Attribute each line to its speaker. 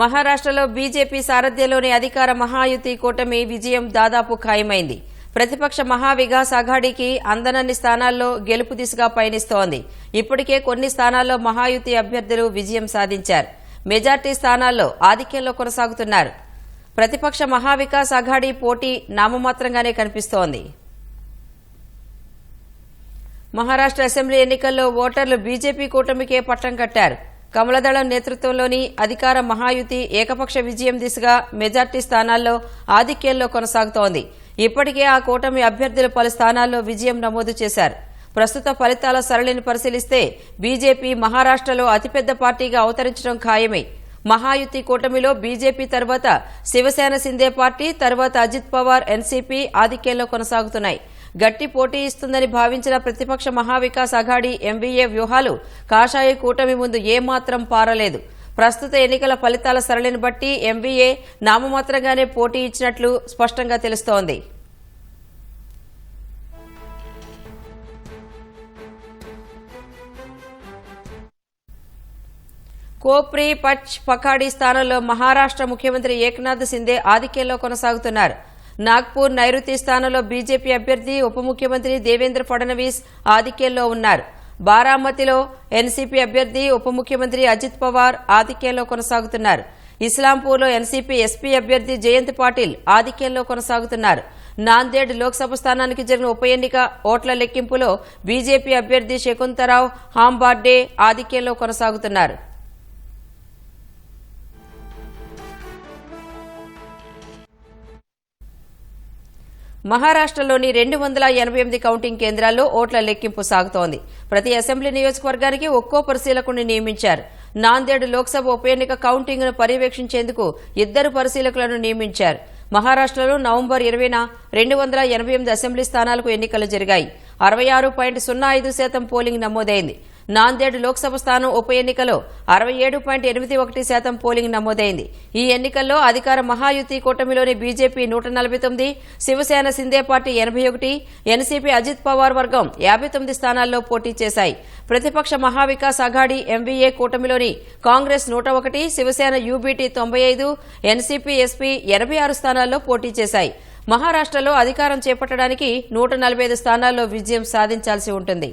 Speaker 1: మహారాష్ట్రలో బీజేపీ సారథ్యంలోని అధికార మహాయుతి కూటమి విజయం దాదాపు ఖాయమైంది. ప్రతిపక్ష మహావికాస్ అఘాడీకి అందనన్ని స్థానాల్లో గెలుపు దిశగా పయనిస్తోంది. ఇప్పటికే కొన్ని స్థానాల్లో మహాయుతి అభ్యర్థులు విజయం సాధించారు. మెజార్టీ స్థానాల్లో ఆధిక్యంలో కొనసాగుతున్నారు. ప్రతిపక్ష మహావికాస్ అఘాడీ పోటీ నామమాత్రంగానే కనిపిస్తోంది. మహారాష్ట్ర అసెంబ్లీ ఎన్నికల్లో ఓటర్లు బీజేపీ కూటమికే పట్టం కట్టారు. కమలదళం నేతృత్వంలోని అధికార మహాయుతి ఏకపక్ష విజయం దిశగా మెజార్టీ స్థానాల్లో ఆధిక్యంలో కొనసాగుతోంది. ఇప్పటికే ఆ కూటమి అభ్యర్థులు పలు స్థానాల్లో విజయం నమోదు చేశారు. ప్రస్తుత ఫలితాల సరళిని పరిశీలిస్తే బీజేపీ మహారాష్ట్రలో అతిపెద్ద పార్టీగా అవతరించడం ఖాయమే. మహాయుతి కూటమిలో బీజేపీ తర్వాత శివసేన సిందే పార్టీ తర్వాత అజిత్ పవార్ ఎన్సీపీ ఆధిక్యంలో కొనసాగుతున్నాయి. గట్టి పోటీ ఇస్తుందని భావించిన ప్రతిపక్ష మహావికాస్ అఘాడీ ఎంబీఏ వ్యూహాలు కాషాయ కూటమి ముందు ఏమాత్రం పారలేదు. ప్రస్తుత ఎన్నికల ఫలితాల సరళిని బట్టి ఎంబీఏ నామమాత్రంగానే పోటీ ఇచ్చినట్లు స్పష్టంగా తెలుస్తోంది. కోప్రి పచ్ పకాడి స్థానంలో మహారాష్ట్ర ముఖ్యమంత్రి ఏక్నాథ్ సిందే ఆధిక్యంలో కొనసాగుతున్నారు. నాగ్పూర్ నైరుతి స్థానంలో బీజేపీ అభ్యర్థి ఉప ముఖ్యమంత్రి దేవేంద్ర ఫడ్నవీస్ ఆధిక్యంలో ఉన్నారు. బారామతిలో ఎన్సీపీ అభ్యర్థి ఉప ముఖ్యమంత్రి అజిత్ పవార్ ఆధిక్యంలో కొనసాగుతున్నారు. ఇస్లాంపూర్లో ఎన్సీపీ ఎస్పీ అభ్యర్థి జయంత్ పాటిల్ ఆధిక్యంలో కొనసాగుతున్నారు. నాందేడ్ లోక్సభ స్థానానికి జరిగిన ఉప ఎన్నిక ఓట్ల లెక్కింపులో బీజేపీ అభ్యర్థి శకుంతరావు హాంబార్డే ఆధిక్యంలో కొనసాగుతున్నారు. మహారాష్ట్రలోని రెండు వందల ఎనభై ఎనిమిది కౌంటింగ్ కేంద్రాల్లో ఓట్ల లెక్కింపు సాగుతోంది. ప్రతి అసెంబ్లీ నియోజకవర్గానికి ఒక్కో పరిశీలకుని నియమించారు. నాందేడ్ లోక్సభ ఉప ఎన్నిక కౌంటింగ్ను పర్యవేక్షించేందుకు ఇద్దరు పరిశీలకులను నియమించారు. మహారాష్ట్రలో నవంబర్ ఇరవైన రెండు వందల ఎనభై ఎనిమిది అసెంబ్లీ స్థానాలకు ఎన్నికలు జరిగాయి. అరవై ఆరు పాయింట్ సున్నా ఐదు శాతం పోలింగ్ నమోదైంది. నాందేడ్ లోక్సభ స్థానం ఉప ఎన్నికలో అరవై ఏడు పాయింట్ ఎనిమిది ఒకటి శాతం పోలింగ్ నమోదైంది. ఈ ఎన్నికల్లో అధికార మహాయుతి కూటమిలోని బీజేపీ నూట నలభై తొమ్మిది శివసేన సిందే పార్టీ ఎనభై ఒకటి ఎన్సీపీ అజిత్ పవార్ వర్గం యాభై తొమ్మిది స్థానాల్లో పోటీ చేశాయి. ప్రతిపక్ష మహావికాస్ అఘాడీ ఎంవీఏ కూటమిలోని కాంగ్రెస్ నూట ఒకటి శివసేన యూబీటీ తొంభై ఐదు ఎన్సీపీ ఎస్పీ ఎనభై ఆరు స్థానాల్లో పోటీ చేశాయి. మహారాష్ట్రలో అధికారం చేపట్టడానికి నూట నలభై ఐదు స్థానాల్లో విజయం సాధించాల్సి ఉంటుంది.